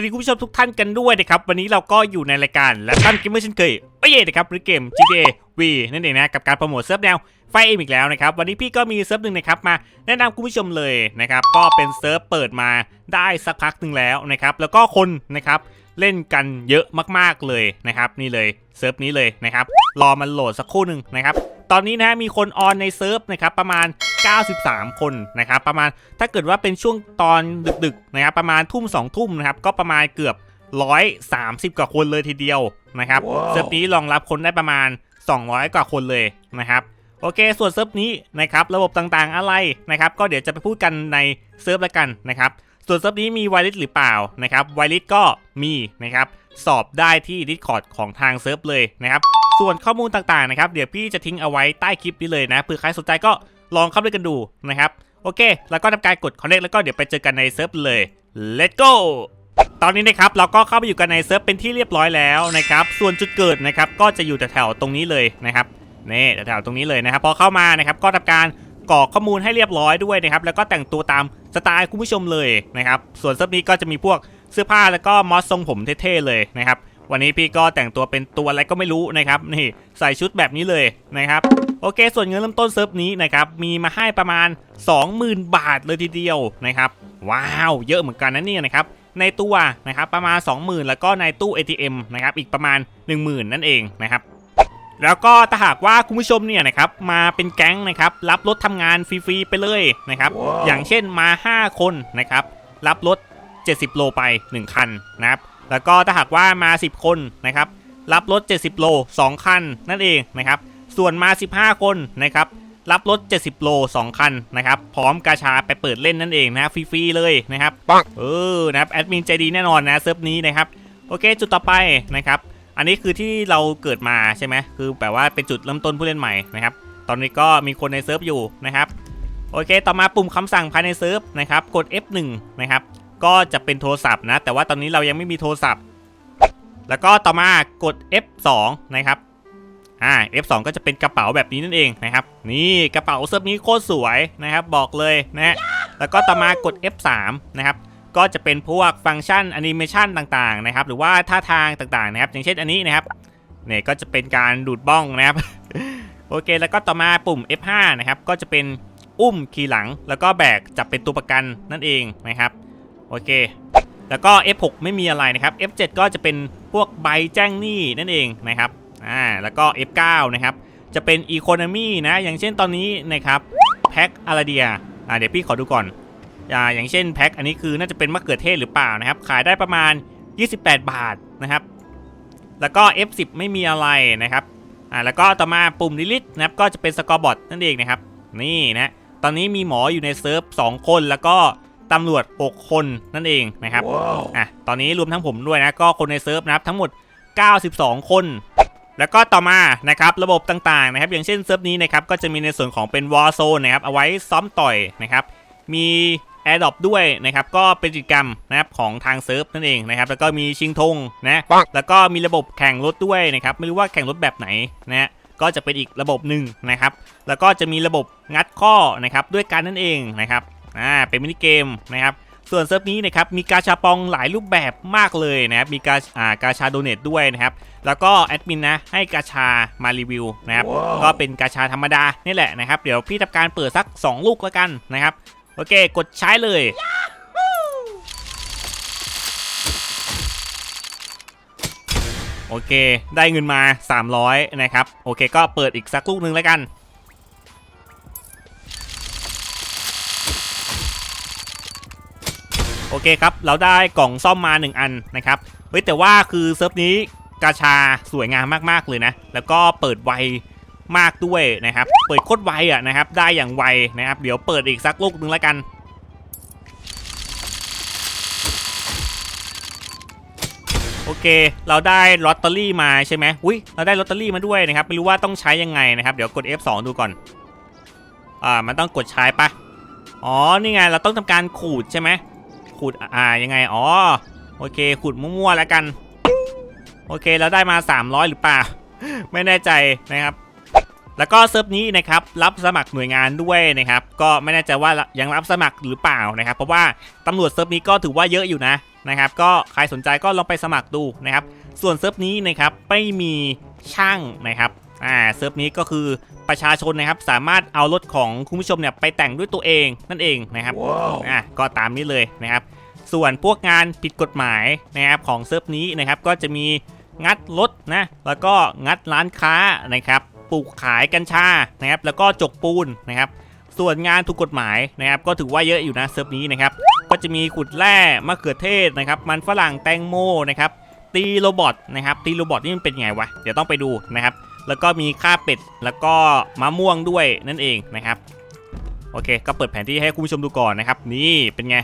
สวัสดีคุณผู้ชมทุกท่านกันด้วยนะครับวันนี้เราก็อยู่ในรายการและตั้นเกมเมอร์เช่นเคยโอ้ยนะครับหรือเกม GTA V นั่นเองนะกับการโปรโมทเซิร์ฟแนวไฟเอ็มอีกแล้วนะครับวันนี้พี่ก็มีเซิร์ฟหนึ่งนะครับมาแนะนำคุณผู้ชมเลยนะครับก็เป็นเซิร์ฟเปิดมาได้สักพักหนึ่งแล้วนะครับแล้วก็คนนะครับเล่นกันเยอะมากๆเลยนะครับนี่เลยเซิร์ฟนี้เลยนะครับรอมันโหลดสักครู่หนึ่งนะครับ ตอนนี้นะมีคนออนในเซิร์ฟนะครับประมาณ 93 คนนะครับประมาณถ้าเกิดว่าเป็นช่วงตอนดึกๆนะครับประมาณทุ่ม2ทุ่มนะครับก็ประมาณเกือบ 130 กว่าคนเลยทีเดียวนะครับว้าวเซิร์ฟนี้รองรับคนได้ประมาณ 200 กว่าคนเลยนะครับโอเค ส่วนเซิร์ฟนี้นะครับระบบต่างๆอะไรนะครับก็เดี๋ยวจะไปพูดกันในเซิร์ฟแล้วกันนะครับ ส่วนเซิร์ฟนี้มีไวลิสหรือเปล่านะครับไวลิสก็มีนะครับสอบได้ที่ Discord ของทางเซิร์ฟเลยนะครับส่วนข้อมูลต่างๆนะครับเดี๋ยวพี่จะทิ้งเอาไว้ใต้คลิปนี้เลยนะเผื่อใครสนใจก็ลองเข้าไปกันดูนะครับโอเค แล้วก็ทำการกด connect แล้วก็เดี๋ยวไปเจอกันในเซิร์ฟเลย let's go ตอนนี้นะครับเราก็เข้าไปอยู่กันในเซิร์ฟเป็นที่เรียบร้อยแล้วนะครับส่วนจุดเกิดนะครับก็จะอยู่แถวๆตรงนี้เลยนะครับนี่แถวๆตรงนี้เลยนะครับพอเข้ามานะครับก็ทำการ กรอกข้อมูลให้เรียบร้อยด้วยนะครับ แล้วก็แต่งตัวตามสไตล์คุณผู้ชมเลยนะครับ ส่วนเซิร์ฟนี้ก็จะมีพวกเสื้อผ้าแล้วก็มอสทรงผมเท่ๆเลยนะครับ วันนี้พี่ก็แต่งตัวเป็นตัวอะไรก็ไม่รู้นะครับ นี่ใส่ชุดแบบนี้เลยนะครับโอเค ส่วนเงินเริ่มต้นเซิร์ฟนี้นะครับ มีมาให้ประมาณ 20,000 บาทเลยทีเดียวนะครับ ว้าว เยอะเหมือนกันนะเนี่ยนะครับ ในตัวนะครับประมาณ 20,000 แล้วก็ในตู้ ATM นะครับอีกประมาณ 10,000 นั่นเองนะครับ แล้วก็ถ้าหากว่าคุณผู้ชมเนี่ยนะครับมาเป็นแก๊งนะครับรับรถทำงานฟรีๆไปเลยนะครับว้าวอย่างเช่นมา 5 คนนะครับรับรถ 70 โลไป 1 คันนะครับแล้วก็ถ้าหากว่ามา 10 คนนะครับรับรถ 70 โล 2 คันนั่นเองนะครับส่วนมา 15 คนนะครับรับรถ 70 โล 2 คันนะครับ พร้อมกาชาไปเปิดเล่นนั่นเองนะฟรีๆเลยนะครับปังเออนะครับแอดมินใจดีแน่นอนนะเซิร์ฟนี้นะครับ โอเค จุดต่อไปนะครับ อันนี้คือที่เราเกิดมาใช่ไหมคือแบบว่าเป็นจุดเริ่มต้นผู้เล่นใหม่นะครับ ตอนนี้ก็มีคนในเซิร์ฟอยู่นะครับ โอเค ต่อมาปุ่มคำสั่งภายในเซิร์ฟนะครับ กด F1 นะครับ ก็จะเป็นโทรศัพท์นะ แต่ว่าตอนนี้เรายังไม่มีโทรศัพท์ แล้วก็ต่อมากด F2 นะครับ อ่า F2 ก็จะเป็นกระเป๋าแบบนี้นั่นเองนะครับ นี่กระเป๋าเซิร์ฟนี้โคตรสวยนะครับ บอกเลยนะฮะแล้วก็ต่อมากด F3 นะครับ ก็จะเป็นพวกฟังก์ชันแอนิเมชันต่างๆนะครับ หรือว่าท่าทางต่างๆนะครับ อย่างเช่นอันนี้นะครับเนี่ยก็จะเป็นการดูดบ้องนะครับ โอเค แล้วก็ต่อมาปุ่ม F5 นะครับ ก็จะเป็นอุ้มขี่หลัง แล้วก็แบกจับเป็นตัวประกันนั่นเองนะครับ โอเค แล้วก็ F6 ไม่มีอะไรนะครับ F7 ก็จะเป็นพวกใบแจ้งหนี้นั่นเองนะครับ อ่า แล้วก็ F9 นะครับ จะเป็น Economy นะ อย่างเช่นตอนนี้นะครับแพ็คอาราเดีย อ่าเดี๋ยวพี่ขอดูก่อน อ่าอย่างเช่นแพ็คอันนี้คือน่าจะเป็นมะเขือเทศหรือเปล่านะครับ ขายได้ประมาณ 28 บาทนะครับ แล้วก็ F10 ไม่มีอะไรนะครับอ่าแล้วก็ต่อมาปุ่ม delete นะครับก็จะเป็นสกอร์บอทนั่นเองนะครับ นี่นะตอนนี้มีหมออยู่ในเซิร์ฟ2คนแล้วก็ตำรวจ 6 คนนั่นเองนะครับว้าวอะตอนนี้รวมทั้งผมด้วยนะก็คนในเซิร์ฟนะครับทั้งหมด 92 คน แล้วก็ต่อมานะครับระบบต่างๆนะครับ อย่างเช่นเซิร์ฟนี้นะครับก็จะมีในส่วนของเป็น Warzone นะครับเอาไว้ซ้อมต่อยนะครับ มี a i r d r o p ด้วยนะครับก็เป็นกิจกรรมนะครับของทางเซิร์ฟนั่นเองนะครับแล้วก็มีชิงธงนะปังแล้วก็มีระบบแข่งรถด้วยนะครับไม่รู้ว่าแข่งรถแบบไหนนะฮะก็จะเป็นอีกระบบหนึ่งนะครับแล้วก็จะมีระบบงัดข้อนะครับด้วยการนั่นเองนะครับอ่าเป็นมินิเกมนะครับส่วนเซิร์ฟนี้นะครับมีกาชาปองหลายรูปแบบมากเลยนะครับมีกาอ่ากาชาโดเนทด้วยนะครับแล้วก็แอดมินนะให้กาชามารีวิวนะครับว้าวก็เป็นกาชาธรรมดานี่แหละนะครับ เดี๋ยวพี่ทำการเปิดสัก 2 ลูกแล้วกันนะครับ โอเค กดใช้เลย โอเค ได้เงินมา 300 นะครับ โอเค ก็เปิดอีกสักลูกหนึ่งแล้วกัน โอเคครับ เราได้กล่องซ่อมมา 1 อันนะครับ เฮ้ย แต่ว่าคือเซิร์ฟนี้กาชาสวยงามมาก ๆ เลยนะ แล้วก็เปิดไว มากด้วยนะครับ เปิดโคตรไวอะนะครับ ได้อย่างไวนะครับ เดี๋ยวเปิดอีกสักลูกหนึ่งแล้วกันโอเค เราได้ลอตเตอรี่มาใช่ไหมอุ้ย เราได้ลอตเตอรี่มาด้วยนะครับ ไม่รู้ว่าต้องใช้ยังไงนะครับ เดี๋ยวกด F2 ดูก่อน อ่า มันต้องกดใช้ปะอ๋อ นี่ไง เราต้องทำการขูดใช่ไหมขูด อ่า ยังไง อ๋อ โอเค ขูดมั่วๆแล้วกัน โอเค เราได้มา 300 หรือเปล่า ไม่แน่ใจนะครับ แล้วก็เซิร์ฟนี้นะครับรับสมัครหน่วยงานด้วยนะครับก็ไม่แน่ใจว่ายังรับสมัครหรือเปล่านะครับ เพราะว่าตำรวจเซิร์ฟนี้ก็ถือว่าเยอะอยู่นะนะครับก็ใครสนใจก็ลองไปสมัครดูนะครับส่วนเซิร์ฟนี้นะครับไม่มีช่างนะครับอ่าเซิร์ฟนี้ก็คือประชาชนนะครับสามารถเอารถของคุณผู้ชมเนี่ยไปแต่งด้วยตัวเองนั่นเองนะครับอะก็ตามนี้เลยนะครับ ส่วนพวกงานผิดกฎหมายนะครับของเซิร์ฟนี้นะครับก็จะมีงัดรถนะแล้วก็งัดร้านค้านะครับ ปลูกขายกัญชานะครับแล้วก็จกปูนนะครับ ส่วนงานถูกกฎหมายนะครับก็ถือว่าเยอะอยู่นะเซิร์ฟนี้นะครับก็จะมีขุดแร่มะเขือเทศนะครับ มันฝรั่งแตงโมนะครับตีโรบอทนะครับตีโรบอทนี่มันเป็นไงวะเดี๋ยวต้องไปดูนะครับ แล้วก็มีข้าเป็ดแล้วก็มะม่วงด้วยนั่นเองนะครับโอเค ก็เปิดแผนที่ให้คุณผู้ชมดูก่อนนะครับ นี่เป็นไง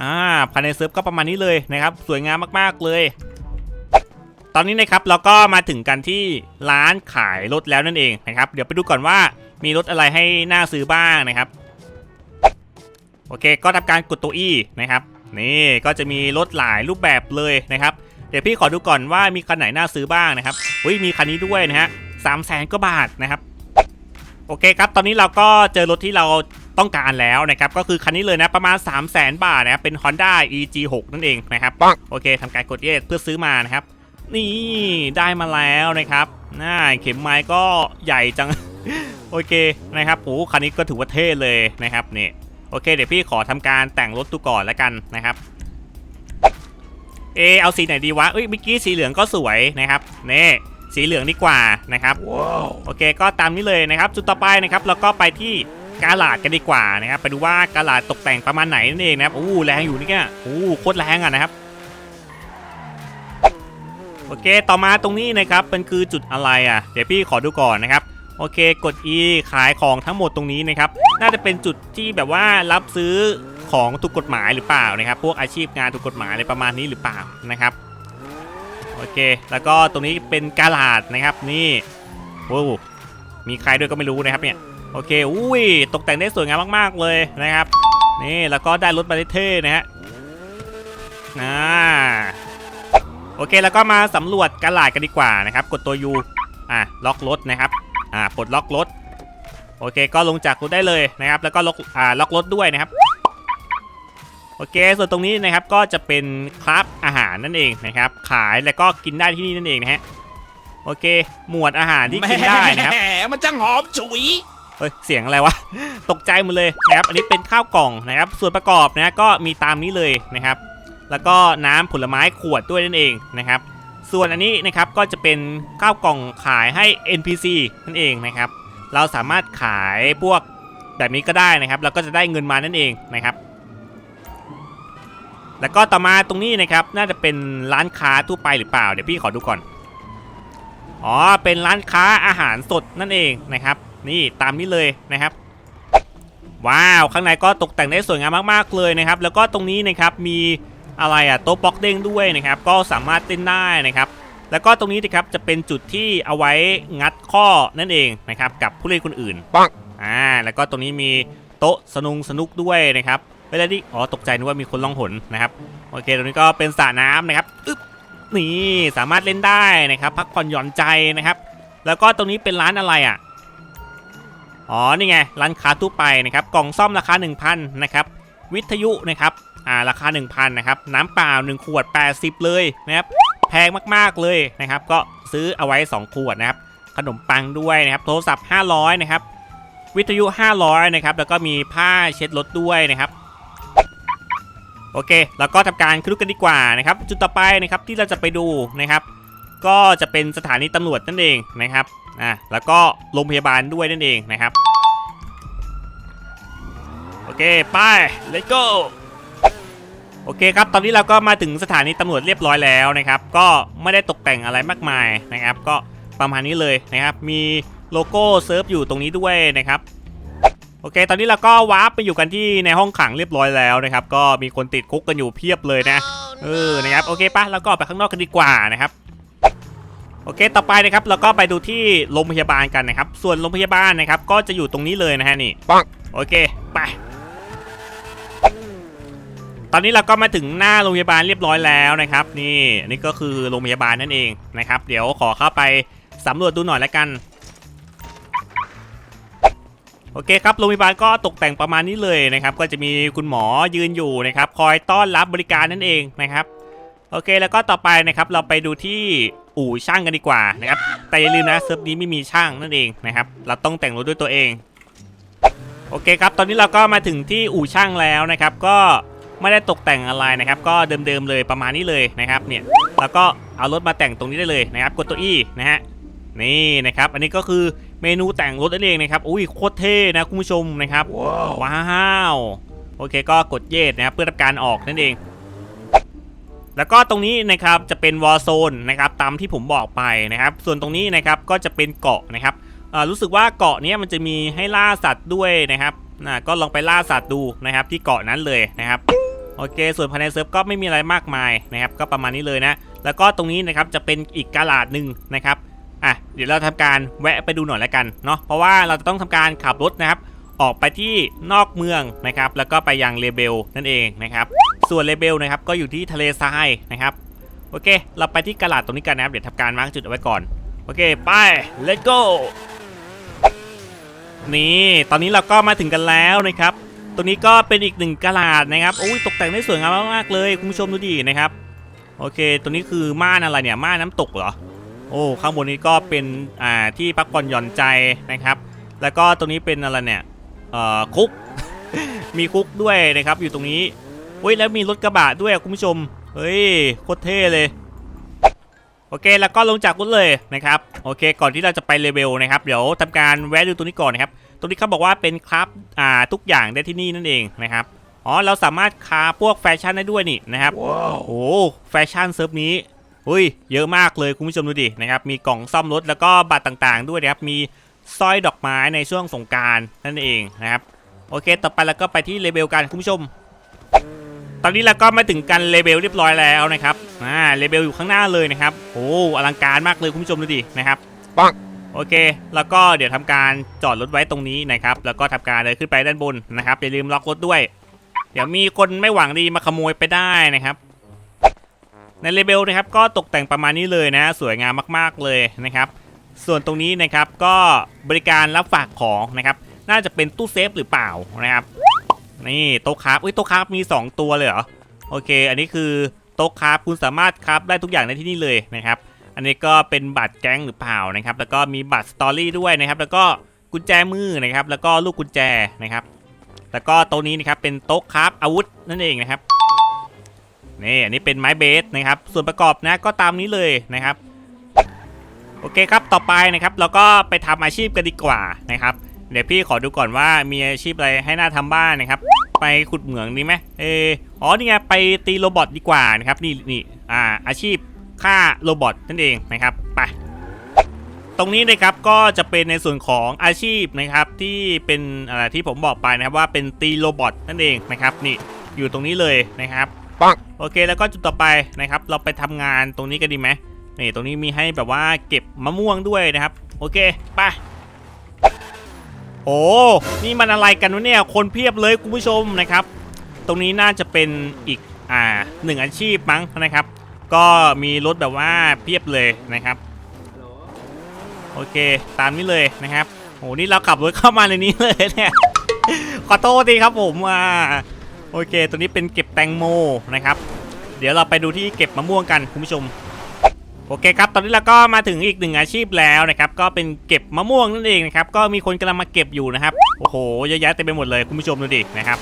อ่าภายในเซิร์ฟก็ประมาณนี้เลยนะครับ สวยงามมากๆเลย ตอนนี้นะครับเราก็มาถึงกันที่ร้านขายรถแล้วนั่นเองนะครับ เดี๋ยวไปดูก่อนว่ามีรถอะไรให้น่าซื้อบ้างนะครับ โอเค ก็ทำการกดตัว E นะครับ นี่ก็จะมีรถหลายรูปแบบเลยนะครับ เดี๋ยวพี่ขอดูก่อนว่ามีคันไหนน่าซื้อบ้างนะครับอุ้ยมีคันนี้ด้วยนะฮะสามแสนกว่าบาทนะครับ โอเคครับ ตอนนี้เราก็เจอรถที่เราต้องการแล้วนะครับ ก็คือคันนี้เลยนะประมาณ 3 0 0แสนบาทนะครับเป็น Honda EG6 นั่นเองนะครับปังโอเคทำการกดเยสเพื่อซื้อมานะครับ นี่ได้มาแล้วนะครับน่าเข็มไม้ก็ใหญ่จัง โอเคนะครับโอ้คันนี้ก็ถือว่าเท่เลยนะครับนี่โอเค เดี๋ยวพี่ขอทำการแต่งรถดูก่อนแล้วกันนะครับเออเอาสีไหนดีวะเอ้ยเมื่อกี้สีเหลืองก็สวยนะครับนี่สีเหลืองดีกว่านะครับว้าวโอเคก็ตามนี้เลยนะครับ จุดต่อไปนะครับเราก็ไปที่กาลาดกันดีกว่านะครับ ไปดูว่ากาลาดตกแต่งประมาณไหนนั่นเองนะครับอู้แรงอยู่นี่แกอู้โคตรแรงอะนะครับ โอเค ต่อมาตรงนี้นะครับเป็นคือจุดอะไรอะ เดี๋ยวพี่ขอดูก่อนนะครับโอเค กด E ขายของทั้งหมดตรงนี้นะครับ น่าจะเป็นจุดที่แบบว่ารับซื้อของถูกกฎหมายหรือเปล่านะครับ พวกอาชีพงานถูกกฎหมายอะไรประมาณนี้หรือเปล่านะครับ โอเค แล้วก็ตรงนี้เป็นกาลาดนะครับ นี่โอ้มีใครด้วยก็ไม่รู้นะครับเนี่ย โอเค อุ้ย ตกแต่งได้สวยงามมาก ๆ เลยนะครับ นี่ แล้วก็ได้รถมาได้เท่นะฮะ อ่า โอเคแล้วก็มาสำรวจกาลาดกันดีกว่านะครับ กดตัว U อะล็อกรถนะครับอ่าปลดล็อกรถโอเค ก็ลงจากรถได้เลยนะครับ แล้วก็ล็อกอ่าล็อกรถด้วยนะครับโอเค ส่วนตรงนี้นะครับก็จะเป็นคราฟอาหารนั่นเองนะครับ ขายแล้วก็กินได้ที่นี่นั่นเองนะฮะโอเค หมวดอาหารที่กินได้นะครับแหมมันจังหอมฉุยเฮ้ยเสียงอะไรวะตกใจหมดเลยนะครับ อันนี้เป็นข้าวกล่องนะครับ ส่วนประกอบนะก็มีตามนี้เลยนะครับ แล้วก็น้ำผลไม้ขวดด้วยนั่นเองนะครับ ส่วนอันนี้นะครับก็จะเป็นข้าวกล่องขายให้ NPC นั่นเองนะครับ เราสามารถขายพวกแบบนี้ก็ได้นะครับแล้วก็จะได้เงินมานั่นเองนะครับ แล้วก็ต่อมาตรงนี้นะครับน่าจะเป็นร้านค้าทั่วไปหรือเปล่าเดี๋ยวพี่ขอดูก่อนอ๋อเป็นร้านค้าอาหารสดนั่นเองนะครับ นี่ตามนี้เลยนะครับว้าว ข้างในก็ตกแต่งได้สวยงามมาก ๆ เลยนะครับ แล้วก็ตรงนี้นะครับมี อะไรอะโต๊ะบล็อกเด้งด้วยนะครับ ก็สามารถเต้นได้นะครับ แล้วก็ตรงนี้นะครับจะเป็นจุดที่เอาไว้งัดข้อนั่นเองนะครับกับผู้เล่นคนอื่นปังอ่าแล้วก็ตรงนี้มีโต๊ะสนุงสนุกด้วยนะครับเวลาที่อ๋อตกใจนึกว่ามีคนล่องหนนะครับโอเคตรงนี้ก็เป็นสระน้ำนะครับอึ๊บนี่สามารถเล่นได้นะครับพักผ่อนหย่อนใจนะครับ แล้วก็ตรงนี้เป็นร้านอะไรอะอ๋อนี่ไงร้านค้าทั่วไปนะครับกล่องซ่อมราคา 1,000นะครับวิทยุนะครับ อ่าราคา 1,000นะครับน้ำเปล่า 1 ขวด 80 เลยนะครับแพงมากๆเลยนะครับ ก็ซื้อเอาไว้ 2 ขวดนะครับขนมปังด้วยนะครับโทรศัพท์ 500นะครับวิทยุ 500นะครับแล้วก็มีผ้าเช็ดรถด้วยนะครับโอเค แล้วก็ทำการคลุกกันดีกว่านะครับ จุดต่อไปนะครับที่เราจะไปดูนะครับ ก็จะเป็นสถานีตำรวจนั่นเองนะครับอะแล้วก็โรงพยาบาลด้วยนั่นเองนะครับ โอเค ไป let's go โอเคครับ ตอนนี้เราก็มาถึงสถานีตำรวจเรียบร้อยแล้วนะครับ ก็ไม่ได้ตกแต่งอะไรมากมายนะครับ ก็ประมาณนี้เลยนะครับ มีโลโก้เซิร์ฟอยู่ตรงนี้ด้วยนะครับ โอเค ตอนนี้เราก็วาร์ปไปอยู่กันที่ในห้องขังเรียบร้อยแล้วนะครับ ก็มีคนติดคุกกันอยู่เพียบเลยนะ เออ นะครับ โอเคปะแล้วก็ออกไปข้างนอกกันดีกว่านะครับ โอเค ต่อไปนะครับ เราก็ไปดูที่โรงพยาบาลกันนะครับ ส่วนโรงพยาบาลนะครับ ก็จะอยู่ตรงนี้เลยนะฮะนี่ ปัง โอเค ไป ตอนนี้เราก็มาถึงหน้าโรงพยาบาลเรียบร้อยแล้วนะครับ นี่นนี่ก็คือโรงพยาบาลนั่นเองนะครับ เดี๋ยวขอเข้าไปสำรวจดูหน่อยแล้วกัน โอเคครับโรงพยาบาลก็ตกแต่งประมาณนี้เลยนะครับ ก็จะมีคุณหมอยืนอยู่นะครับ คอยต้อนรับบริการนั่นเองนะครับ โอเคแล้วก็ต่อไปนะครับ เราไปดูที่อู่ช่างกันดีกว่านะครับ แต่อย่าลืมนะเซิร์ฟนี้ไม่มีช่างนั่นเองนะครับ เราต้องแต่งรถด้วยตัวเอง โอเคครับ ตอนนี้เราก็มาถึงที่อู่ช่างแล้วนะครับ ก็ ไม่ได้ตกแต่งอะไรนะครับ ก็เดิมๆเลยประมาณนี้เลยนะครับเนี่ยแล้วก็เอารถมาแต่งตรงนี้ได้เลยนะครับกดตัว E นะฮะนี่นะครับ อันนี้ก็คือเมนูแต่งรถนั่นเองนะครับอุ้ยโคตรเท่นะคุณผู้ชมนะครับว้าวโอเคก็กดเยสนะครับเพื่อทำการออกนั่นเอง แล้วก็ตรงนี้นะครับจะเป็นวอ r z โซนนะครับตามที่ผมบอกไปนะครับ ส่วนตรงนี้นะครับก็จะเป็นเกาะนะครับเอ่อรู้สึกว่าเกาะเนี้ยมันจะมีให้ล่าสัตว์ด้วยนะครับนะก็ลองไปล่าสัตว์ดูนะครับที่เกาะนั้นเลยนะครับ โอเค ส่วนภายในเซิร์ฟก็ไม่มีอะไรมากมายนะครับ ก็ประมาณนี้เลยนะ แล้วก็ตรงนี้นะครับจะเป็นอีกกาลาดหนึ่งนะครับ อะ เดี๋ยวเราทำการแวะไปดูหน่อยแล้วกันเนาะ เพราะว่าเราจะต้องทำการขับรถนะครับ ออกไปที่นอกเมืองนะครับ แล้วก็ไปยังเลเบลนั่นเองนะครับ ส่วนเลเบลนะครับก็อยู่ที่ทะเลทรายนะครับ โอเค เราไปที่กาลาดตรงนี้กันนะครับ เดี๋ยวทำการมาร์กจุดเอาไว้ก่อน โอเค ไป let's go นี่ ตอนนี้เราก็มาถึงกันแล้วนะครับ ตรงนี้ก็เป็นอีกหนึ่งกาลาดนะครับโอ้ยตกแต่งได้สวยงามมากๆเลยคุณผู้ชมดูดินะครับ โอเคตัวนี้คือม่านอะไรเนี่ยม่านน้ำตกเหรอโอ้ข้างบนนี้ก็เป็นอ่าที่พักผ่อนหย่อนใจนะครับ แล้วก็ตรงนี้เป็นอะไรเนี่ยเอ่อคุก มีคุกด้วยนะครับ อยู่ตรงนี้เฮ้ยแล้วมีรถกระบะด้วยคุณผู้ชมเฮ้ยโคตรเท่เลยโอเค แล้วก็ลงจากรถเลยนะครับ โอเค ก่อนที่เราจะไปเลเวลนะครับ เดี๋ยวทำการแวะดูตรงนี้ก่อนนะครับ ตรงนี้เขาบอกว่าเป็นครับอ่าทุกอย่างได้ที่นี่นั่นเองนะครับอ๋อเราสามารถค้าพวกแฟชั่นได้ด้วยนี่นะครับโอ้แฟชั่นเซิร์ฟนี้อุ้ยเยอะมากเลยคุณผู้ชมดูดินะครับมีกล่องซ่อมรถแล้วก็บัตรต่างๆ ด้วยนะครับมีสร้อยดอกไม้ในช่วงสงกรารนั่นเองนะครับโอเค ต่อไปเราก็ไปที่เลเบลกันคุณผู้ชม ตอนนี้เราก็มาถึงกันเลเบลเรียบร้อยแล้วนะครับอ่าเลเบลอยู่ข้างหน้าเลยนะครับโอ้อลังการมากเลยคุณผู้ชมดูดินะครับปัง โอเค แล้วก็เดี๋ยวทำการจอดรถไว้ตรงนี้นะครับ แล้วก็ทำการเดินขึ้นไปด้านบนนะครับ อย่าลืมล็อกรถด้วย เดี๋ยวมีคนไม่หวังดีมาขโมยไปได้นะครับ ในเลเบลนะครับ ก็ตกแต่งประมาณนี้เลยนะ สวยงามมากๆเลยนะครับ ส่วนตรงนี้นะครับ ก็บริการรับฝากของนะครับ น่าจะเป็นตู้เซฟหรือเปล่านะครับ นี่โต๊ะคราฟอุ้ยโต๊ะคราฟมี 2 ตัวเลยเหรอ โอเค อันนี้คือโต๊ะคราฟคุณสามารถคราฟได้ทุกอย่างในที่นี่เลยนะครับ อันนี้ก็เป็นบัตรแก๊งหรือเปล่านะครับ แล้วก็มีบัตรสตอรี่ด้วยนะครับ แล้วก็กุญแจมือนะครับ แล้วก็ลูกกุญแจนะครับ แล้วก็โต๊ะนี้นะครับเป็นโต๊ะคราฟอาวุธนั่นเองนะครับนี่อันนี้เป็นไม้เบสนะครับ ส่วนประกอบนะก็ตามนี้เลยนะครับ โอเคครับต่อไปนะครับเราก็ไปทำอาชีพกันดีกว่านะครับ เดี๋ยวพี่ขอดูก่อนว่ามีอาชีพอะไรให้น่าทำบ้างนะครับ ไปขุดเหมืองดีไหมเอออ๋อนี่ไงไปตีโรบอทดีกว่านะครับนี่นี่อ่าอาชีพ ฆ่าโรบอทนั่นเองนะครับไปตรงนี้นะครับก็จะเป็นในส่วนของอาชีพนะครับที่เป็นอะไรที่ผมบอกไปนะครับว่าเป็นตีโรบอทนั่นเองนะครับนี่อยู่ตรงนี้เลยนะครับปังโอเคแล้วก็จุดต่อไปนะครับ เราไปทำงานตรงนี้กันดีไหมนี่ตรงนี้มีให้แบบว่าเก็บมะม่วงด้วยนะครับ โอเคไปโอ้นี่มันอะไรกันวะเนี่ยคนเพียบเลยคุณผู้ชมนะครับ ตรงนี้น่าจะเป็นอีกอ่าหนึ่งอาชีพมั้งนะครับ ก็มีรถแบบว่าเพียบเลยนะครับ โอเค ตามนี้เลยนะครับโหนี่เราขับรถเข้ามาในนี้เลยเนี่ยขอโทษทีครับผมอ่าโอเค ตัวนี้เป็นเก็บแตงโมนะครับ เดี๋ยวเราไปดูที่เก็บมะม่วงกันคุณผู้ชม โอเคครับ ตอนนี้เราก็มาถึงอีกหนึ่งอาชีพแล้วนะครับ ก็เป็นเก็บมะม่วงนั่นเองนะครับ ก็มีคนกำลังมาเก็บอยู่นะครับ โอ้โหเยอะแยะเต็มไปหมดเลยคุณผู้ชมดูดินะครับ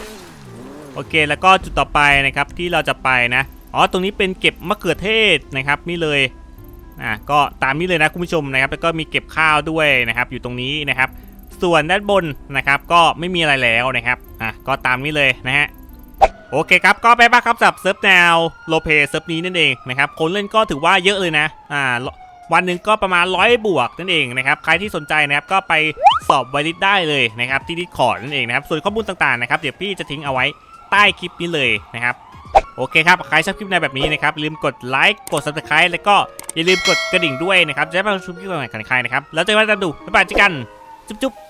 โอเค แล้วก็จุดต่อไปนะครับที่เราจะไปนะ อ๋อ ตรงนี้เป็นเก็บมะเขือเทศนะครับนี่เลย อะก็ตามนี้เลยนะคุณผู้ชมนะครับ แล้วก็มีเก็บข้าวด้วยนะครับ อยู่ตรงนี้นะครับ ส่วนด้านบนนะครับ ก็ไม่มีอะไรแล้วนะครับ อะก็ตามนี้เลยนะฮะโอเคครับ ก็ไปบ้างครับสำหรับเซิร์ฟแนวโลเปเซิร์ฟนี้นั่นเองนะครับ คนเล่นก็ถือว่าเยอะเลยนะ อ่า วันหนึ่งก็ประมาณร้อยบวกนั่นเองนะครับ ใครที่สนใจนะครับก็ไปสอบไวริสได้เลยนะครับที่ดิสคอร์ดนั่นเองนะครับ ส่วนข้อมูลต่างๆนะครับ เดี๋ยวพี่จะทิ้งเอาไว้ใต้คลิปนี้เลยนะครับ โอเคครับ ใครชอบคลิปในแบบนี้นะครับ ลืมกดไลค์ กด subscribe แล้วก็อย่าลืมกดกระดิ่งด้วยนะครับ จะได้ไม่พลาดชมคลิปใหม่ๆของใครนะครับ แล้วเจอกันตอนดูบ๊ายบายเจอกัน จุ๊บๆ